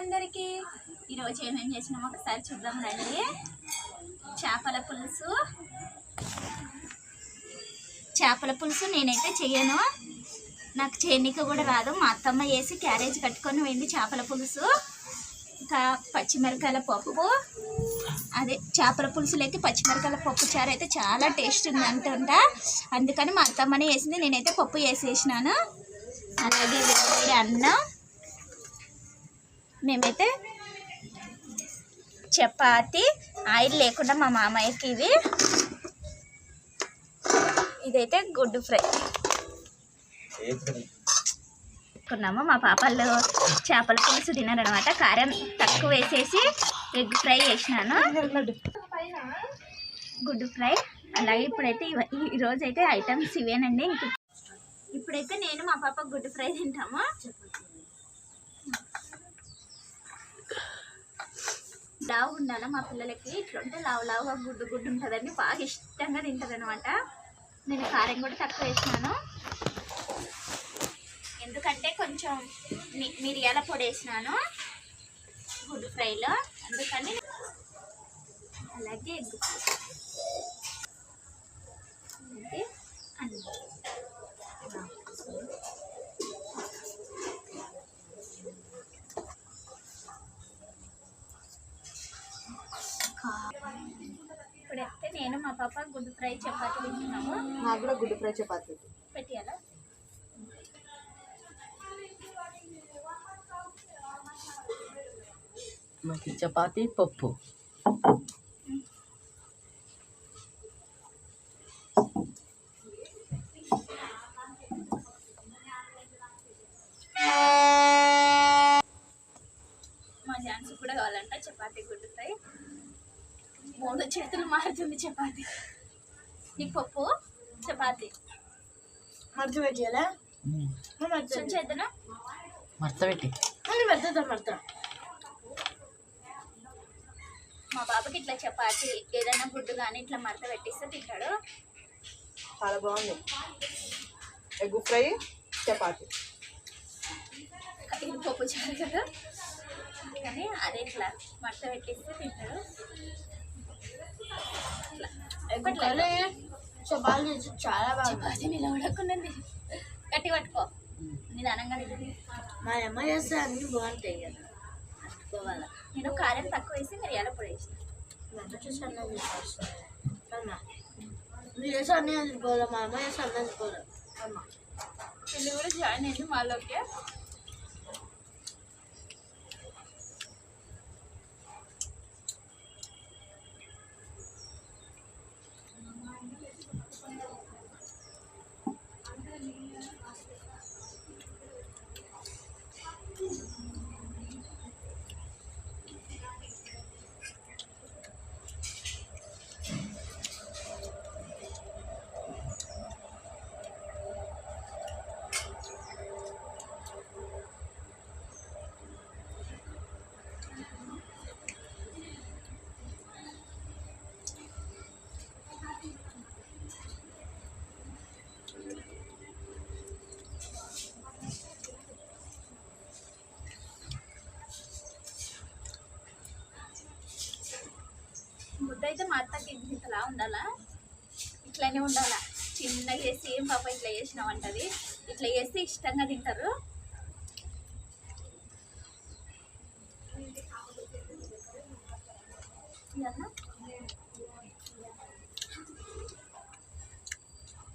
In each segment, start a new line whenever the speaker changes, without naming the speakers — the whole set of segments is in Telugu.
అందరికీ ఈరోజు ఏమేమి చేసినామో ఒకసారి చూద్దాం రండి. చేపల పులుసు. చేపల పులుసు నేనైతే చేయను నాకు చేయనీకి కూడా రాదు. మా అత్తమ్మ వేసి క్యారేజ్ కట్టుకొని పోయింది చేపల పులుసు. ఇంకా పచ్చిమిరకాయల పప్పు. అదే చేపల పులుసులోకి పచ్చిమిరకాయల పప్పు చారు అయితే చాలా టేస్ట్ ఉంది అంటుంటా అందుకని మా అత్తమ్మని వేసింది నేనైతే పప్పు వేసేసినాను అలాగే వేడి అన్నం. మేమైతే చపాతి ఆయిల్ లేకుండా మా మామయ్యకి ఇది ఇదైతే గుడ్డు ఫ్రై. కొన్నాము. మా పాపలు చేపల పులుసు తిన్నారనమాట కారం తక్కువ వేసేసి ఎగ్ ఫ్రై చేసినాను. గుడ్డు ఫ్రై. అలాగే ఇప్పుడైతే ఈరోజైతే అయితే ఐటమ్స్ ఇవేనండి. ఇప్పుడైతే నేను మా పాప గుడ్డు ఫ్రై తింటాము. లావు ఉండాలి? మా పిల్లలకి ఇట్లుంటే లావు లావుగా గుడ్డు గుడ్డు ఉంటుందని బాగా ఇష్టంగా తింటుంది అనమాట నేను కారం కూడా తక్కువ వేసినాను. ఎందుకంటే కొంచెం మి- మిరియాల పొడి వేసినాను. గుడ్డు ఫ్రైలో. అందుకని అలాగే ఎగ్ ఫ్రై చపాతి తింటున్నాము
నాకు కూడా గుడ్డు ఫ్రై చపాతి.
పెట్టియాలా?
మాకు చపాతి పప్పు
మా ఝాన్సీ కూడా కావాలంట చపాతీ గుడ్డు ఫ్రై మూడు చేతులు మారుతుంది చపాతీ నీకు పప్పు చపాతీ
మడత పెట్టాలా మడత పెట్టి. పెడతా మడత
మా బాబుకి ఇట్లా చపాతి ఏదైనా గుడ్డు కానీ ఇట్లా మడత పెట్టిస్తే తింటాడు.
చాలా బాగుంది. Egg fry chapati.
ఇది పప్పు చారు కదా? కానీ అదే ఇట్లా మడత పెట్టిస్తే తింటాడు.
చపాతి చాలా
చపాతి నిలబడకున్నది గట్టి పట్టుకో. నిదానంగా తింటుంది
మా అమ్మ చేస్తే అన్ని బాగుంటాయి కదా. అందుకోవాలా
నేను కారం తక్కువ వేసి మిరియాల పొడి వేసిన.
అమ్మ చేసి అన్నం నువ్వు చేసి అన్నీ అందుకోవాలి మా అమ్మ చేసి అన్నం అందుకోవాలి అమ్మ.
పెళ్ళి కూడా జాయిన్ అయింది మాలోకి. అయితే మా అత్తకి ఇంతలా ఉండాలా? ఇట్లానే ఉండాలా? చిన్నగా చేసి ఏం పాప ఇట్లా చేసినావు అంటది ఇట్లా చేస్తే ఇష్టంగా తింటారు?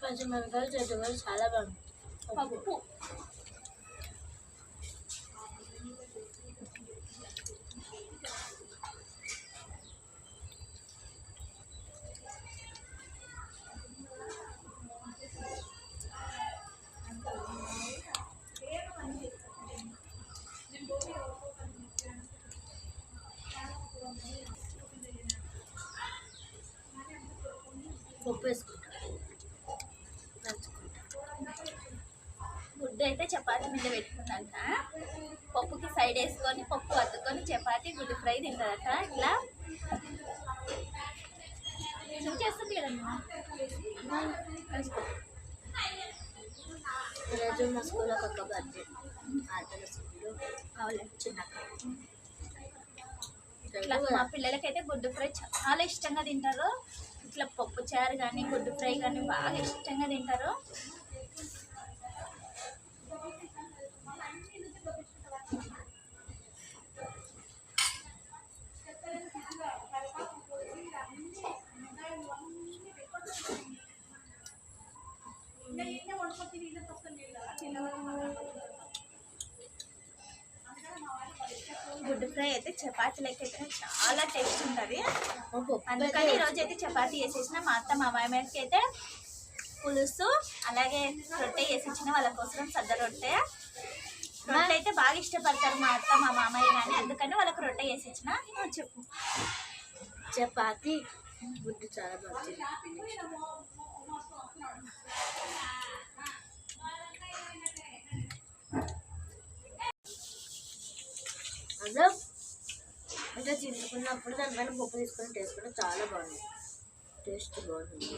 పచ్చిమిరపకాయలు చెట్టుకాయలు చాలా బాగుంది
పప్పు.
పప్పు వేసుకుంటా నంచుకుంటా
గుడ్డు అయితే చపాతీ మీద పెట్టుకుందంట. పప్పుకి సైడ్ వేసుకొని పప్పు అద్దుకొని చపాతీ గుడ్డు ఫ్రై తింటుందట. ఇట్లా ఏం చేస్తుంది కదమ్మా.
ఈరోజు మా స్కూల్లో ఒక బర్త్డే. ఆటల స్కూల్లో చిన్నక్క.
మా పిల్లలకైతే గుడ్డు ఫ్రై చాలా ఇష్టంగా తింటారు. ఇట్లా పప్పు చారు కానీ గుడ్డు ఫ్రై కానీ బాగా ఇష్టంగా తింటారు గుడ్డు ఫ్రై అయితే చపాతీలకి అయితే చాలా టేస్ట్ ఉంటుంది. అందుకని ఈరోజు అయితే చపాతీ చేసేసిన మా అత్త మా మామయ్యకి అయితే పులుసు అలాగే రొట్టె ఇచ్చిన వాళ్ళ కోసం సద్ద రొట్టె రొట్టె అయితే బాగా ఇష్టపడతారు మా అత్త మా మామయ్య కానీ అందుకని వాళ్ళకి రొట్టె నువ్వు చెప్పు.
చపాతి గుడ్డు చాలా మంచిది అందులో అంటే చిందుకున్నప్పుడు దానిపైన పప్పు తీసుకొని టేస్ట్ కూడా చాలా బాగుంది. టేస్ట్ బాగుంది.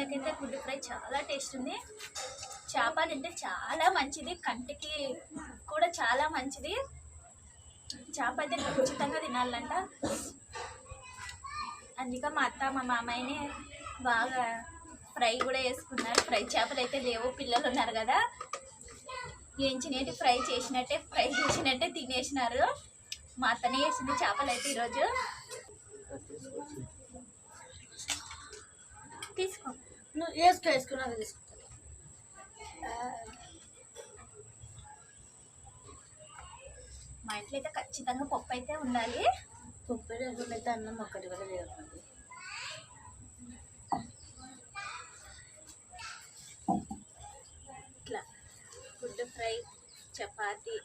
చపాతీలకైతే గుడ్డు ఫ్రై చాలా టేస్ట్ ఉంది. చేప తింటే చాలా మంచిది కంటికి కూడా చాలా మంచిది. చేప అయితే ఖచ్చితంగా తినాలంట. అందుకే మా అత్త మా మామయ్యని బాగా ఫ్రై కూడా వేసుకున్నారు ఫ్రై చేపలు అయితే లేవు పిల్లలు ఉన్నారు కదా. ఏంచినట్టు ఫ్రై చేసినట్టే ఫ్రై చేసినట్టే తినేసినారు. మా అత్తనే వేసింది చేపలు అయితే ఈరోజు. తీసుకో.
నువ్వు వేసుకో వేసుకున్నాక తీసుకుంటా.
మా ఇంట్లో అయితే ఖచ్చితంగా పప్పు అయితే ఉండాలి.
పప్పు లేకుండా అయితే అన్నం ఒక్కటి కూడా లేదండి.
ఇట్లా గుడ్డు ఫ్రై చపాతి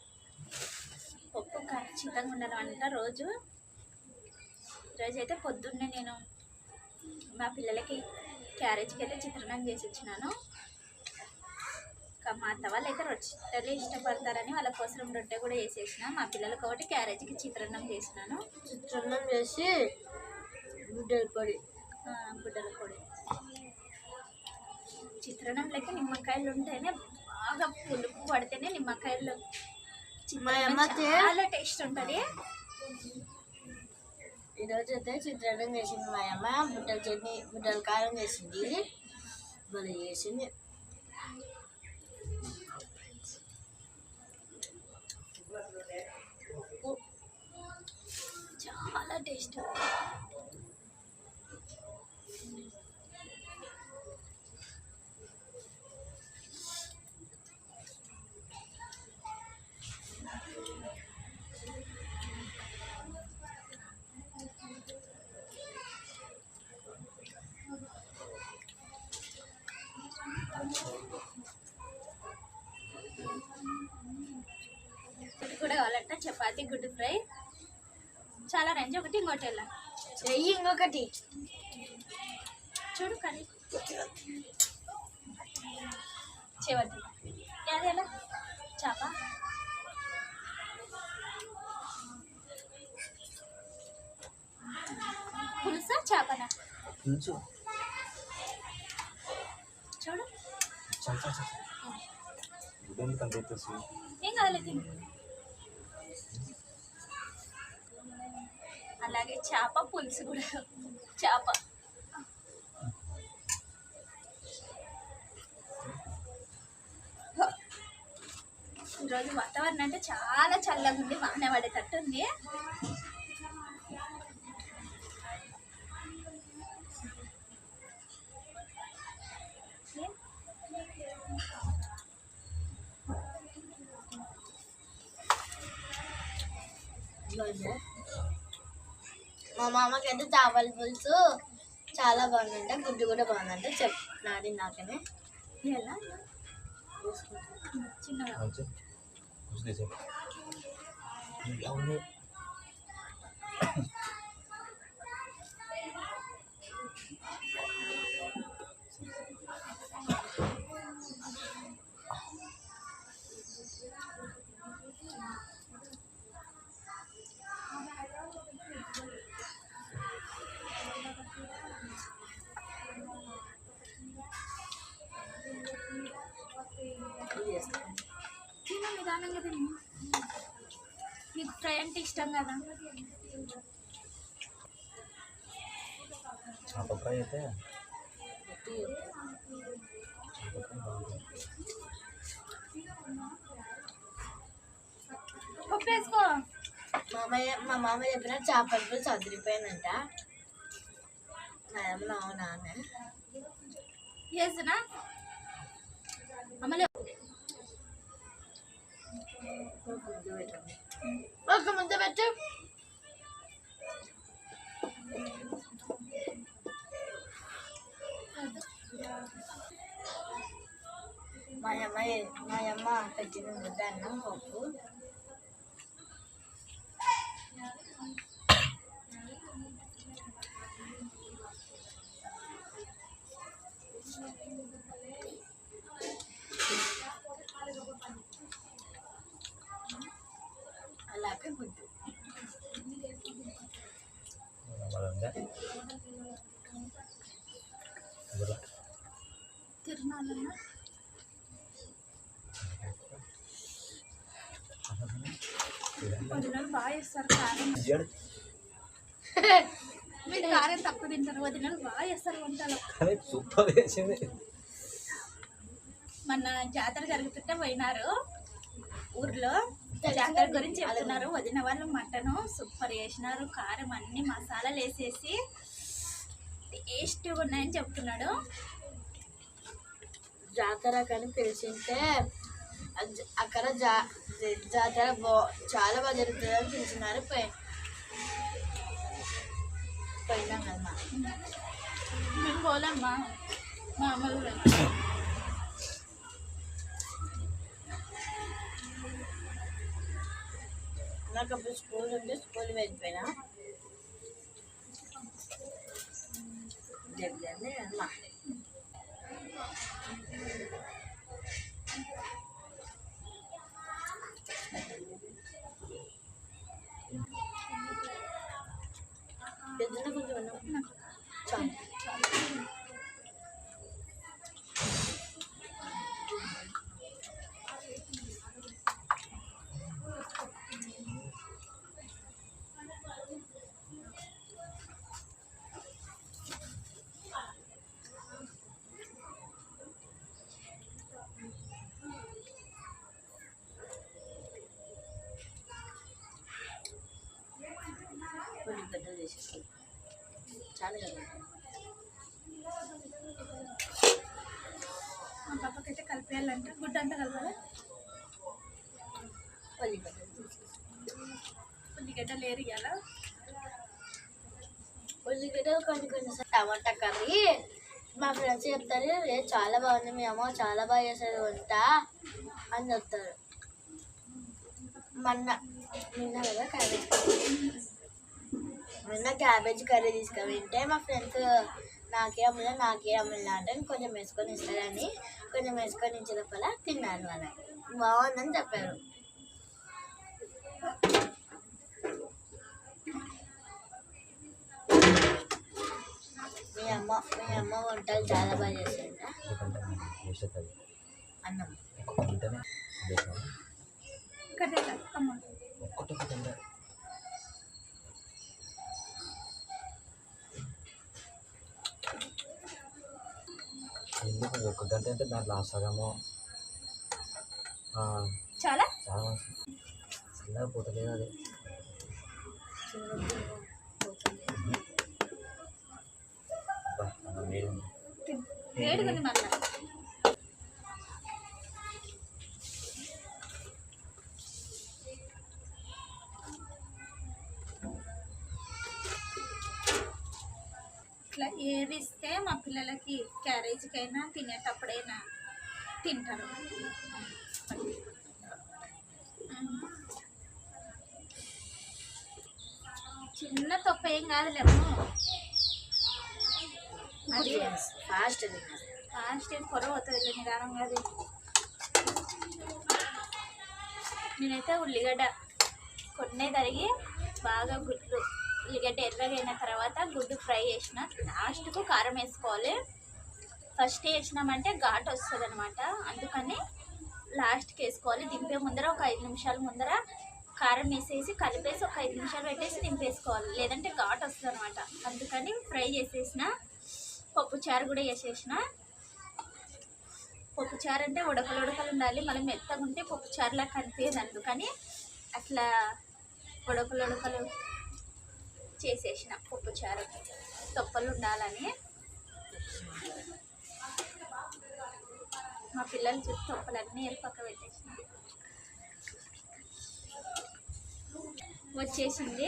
పప్పు ఖచ్చితంగా ఉండాలంట రోజు ఈరోజు అయితే పొద్దున్నే నేను మా పిల్లలకి క్యారేజ్కి అయితే చిత్రాన్నం చేసి ఇచ్చినాను ఇంకా మా అత్త వాళ్ళు అయితే రొట్టెలు ఇష్టపడతారని వాళ్ళ కోసం రొట్టె కూడా వేసేసిన. మా పిల్లలకి ఒకటి క్యారేజ్కి చిత్రాన్నం చేసినాను.
చిత్రాన్నం చేసి గుడ్డల పొడి.
గుడ్డల పొడి. చిత్రాన్నంలోకి నిమ్మకాయలు ఉంటేనే బాగా పులుపు పడితేనే నిమ్మకాయలు చాలా టేస్ట్ ఉంటుంది.
ఈరోజు అయితే చిత్రాన్నం చేసింది మా అమ్మ. బుట్టల చట్నీ బుట్టల కారం చేసింది. భలే చేసింది.
చపాతి గుడ్డు ఫ్రై. చాలా రంజు ఒకటి ఇంకోటి వెళ్ళా
చెయ్యి ఇంకొకటి
చూడు కర్రీ. చెవద్ది. అది ఎలా చేప? పులుసా చేపనా? చూడు. ఏం కావాలి అలాగే చేప పులుసు కూడా చేప ఈరోజు వాతావరణం అంటే చాలా చల్లగా ఉంది వాన పడేటట్టు ఉంది
Yeah. మా మామకి అయితే చేపల పులుసు చాలా బాగుందంట గుడ్డు కూడా బాగుందంట. చెప్తున్నాడు నాకనే.
ఎలా? చిన్నగా. ఫ్రై అంటే ఇష్టం కదా
చేప ఫ్రై అయితే
మామయ్య మా మామయ్య చెప్పిన చేపల అదిరిపోయిందంట నాయమ్మ అవునా అని
వేస్తున్నా అమ్మలే
ఒక ముద్ద పెట్టు మా అమ్మ మా అమ్మ పెట్టిన ముద్ద అన్నం పప్పు
తిరునాళ్ళన్నా వదినలు బాగా చేస్తారు కారం. మీరు కారం తక్కువ తింటారు వదినలు బాగా చేస్తారు వంటలు
కానీ సూపర్ వేసింది.
మొన్న జాతర జరుగుతుంటే పోయినారు. ఊర్లో జాతర గురించి చెప్తున్నారు. వదిన వాళ్ళు మటన్ సూపర్ చేసినారు. కారం అన్ని మసాలాలు వేసేసి టేస్ట్గా ఉన్నాయని చెప్తున్నాడు.
జాతర కానీ తెలిసింటే అజ్- అక్కడ జా జాతర బా చాలా బాగా జరుగుతుంది అని పిలిచినారు. పోయి పోయినాం మా.
మేము పోలేమ్మా. మామూలుగా
నాకు అప్పుడు స్కూల్ ఉంటే స్కూల్ వెళ్ళిపోయినా. దగ్గరనే మా పెద్దన కొంచెం ఉన్నాం చాలు కొంచెం పెద్దలు చేసేసి చాలు కదా
మా పాపకైతే అంటే గుడ్డ అంతా కలపాలి?
ఉల్లిగడ్డలు చేసేసి
ఉల్లిగడ్డ లేరు
ఉల్లిగడ్డలు కొన్ని కొన్ని టమాటా కర్రీ. మా ఫ్రెండ్స్ చెప్తారు చాలా బాగుంది మీ అమ్మ చాలా బాగా చేసేది వంట అని చెప్తారు. మొన్న నిన్న కదా క్యాబేజ్ నిన్న క్యాబేజ్ కర్రీ తీసుకువింటే మా ఫ్రెండ్స్ నాకే అమ్మలే నాకే అమ్మలే అంటే కొంచెం వేసుకొని ఇస్తారని కొంచెం వేసుకొని ఇచ్చిన లోపల తిన్నాను వాళ్ళ బాగుందని చెప్పారు. మీ అమ్మ మీ అమ్మ వంటలు చాలా బాగా చేస్తుందా అన్నం.
అమ్మ.
ఒక్కటి ఎందుకు ఒక గంట అంటే దాంట్లో సగము
చాలా?
చాలా చల్లగా పోతలేదు అది. అబ్బా, అన్నం వేడి ఉంది.
వేడిగా ఉంది మళ్ళీ ఇట్లా ఏది ఇస్తే మా పిల్లలకి క్యారేజీకైనా తినేటప్పుడైనా తింటారు. చిన్న తప్ప ఏం కాదులేము అది
ఫాస్ట్ తిన్నారు
లాస్ట్ టైం పొర అవుతుంది నిదానంగా అది నేనైతే ఉల్లిగడ్డ కొన్నే తరిగి బాగా గుడ్లు ఉల్లిగడ్డ ఎర్రగైన తర్వాత గుడ్డు ఫ్రై చేసిన. లాస్ట్కు కారం వేసుకోవాలి. ఫస్ట్ వేసినామంటే ఘాట్ వస్తుంది అనమాట అందుకని లాస్ట్కి వేసుకోవాలి. దింపే ముందర ఒక ఐదు నిమిషాల ముందర కారం వేసేసి కలిపేసి ఒక ఐదు నిమిషాలు పెట్టేసి దింపేసుకోవాలి. లేదంటే ఘాట్ వస్తుంది అనమాట అందుకని ఫ్రై చేసేసిన పప్పుచారు కూడా వేసేసిన. పప్పుచారు అంటే ఉడకలు ఉడకలు ఉండాలి. మళ్ళీ మెత్తగా ఉంటే పప్పుచారులా కనిపించదు అందుకని అట్లా ఉడకలు ఉడకలు చేసేసిన పప్పుచారు తొప్పలు ఉండాలని. మా పిల్లలు చుట్టూ తొప్పలన్నీ వెళ్ళి పక్క పెట్టేసింది. వచ్చేసింది.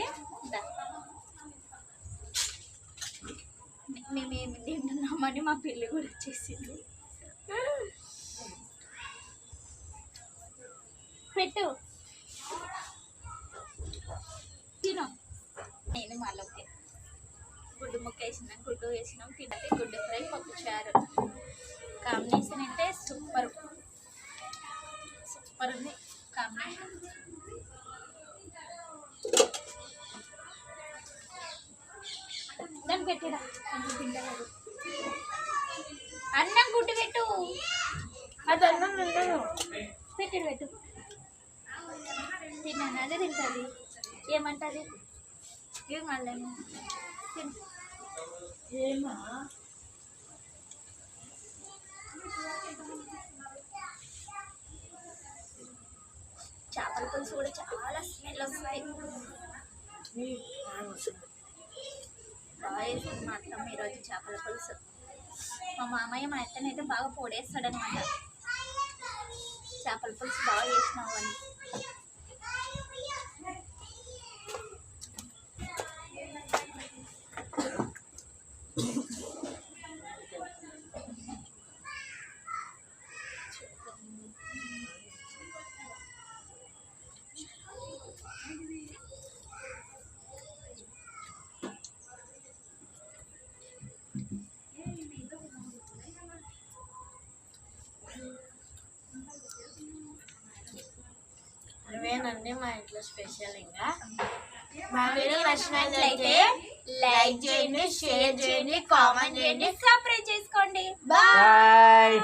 మేమేమి తింటున్నామని మా పిల్లి కూడా వచ్చేసింది. పెట్టు. తిను. నేను మళ్ళీ గుడ్డు ముక్క వేసినాం గుడ్డు వేసినాం తింటే గుడ్డు ఫ్రై పప్పు చారు. కాంబినేషన్ అంటే సూపర్. సూపర్ ఉంది కాంబినేషన్. దాన్ని పెట్టిరా కొంచెం తింటలేదు అన్నం గుడ్డు పెట్టు.
అది అన్నం ఉండదు
పెట్టు పెట్టు. తిన్నాను? అదే తింటుంది. ఏమంటుంది? ఏం మళ్ళీ తిను.
ఏమా?
చేపల పులుసు కూడా చాలా స్మెల్ వస్తాయి. బాగా మా అత్తమ్మ ఈరోజు చేపల పులుసు. మా మామయ్య మా అత్తనైతే బాగా పొడేస్తాడనమాట. చేపల పులుసు బాగా చేసినావు అని.
ఇవేనండి మా ఇంట్లో స్పెషల్ ఇంకా. మా వీడియో నచ్చినట్లయితే లైక్ చేయండి షేర్ చేయండి కామెంట్ చేయండి
సబ్స్క్రైబ్ చేసుకోండి. బాయ్.